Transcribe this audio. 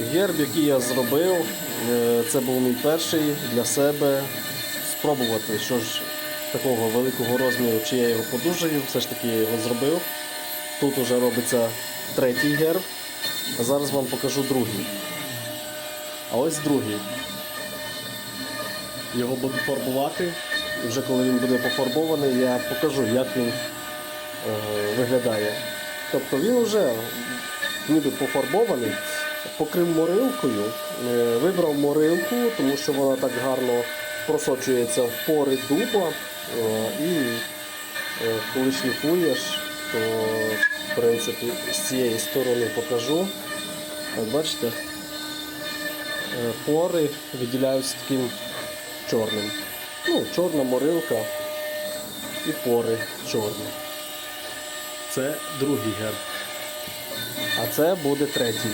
Герб, який я зробив, е, це був мій перший для себе спробувати, що ж такого великого розміру, чи я його подужаю, все ж таки я його зробив. Тут вже робиться третій герб, а зараз вам покажу другий. А ось другий. Його буду фарбувати. І вже коли він буде пофарбований, я покажу, як він е, виглядає. Тобто він вже ніби пофарбований, покрив морилкою, е, вибрав морилку, тому що вона так гарно просочується в пори дуба. е, І е, коли шліфуєш, то в принципі з цієї сторони покажу. От бачите, пори виділяються таким чорним. Ну, чорна морилка і пори чорні. Це другий герб. А це буде третій.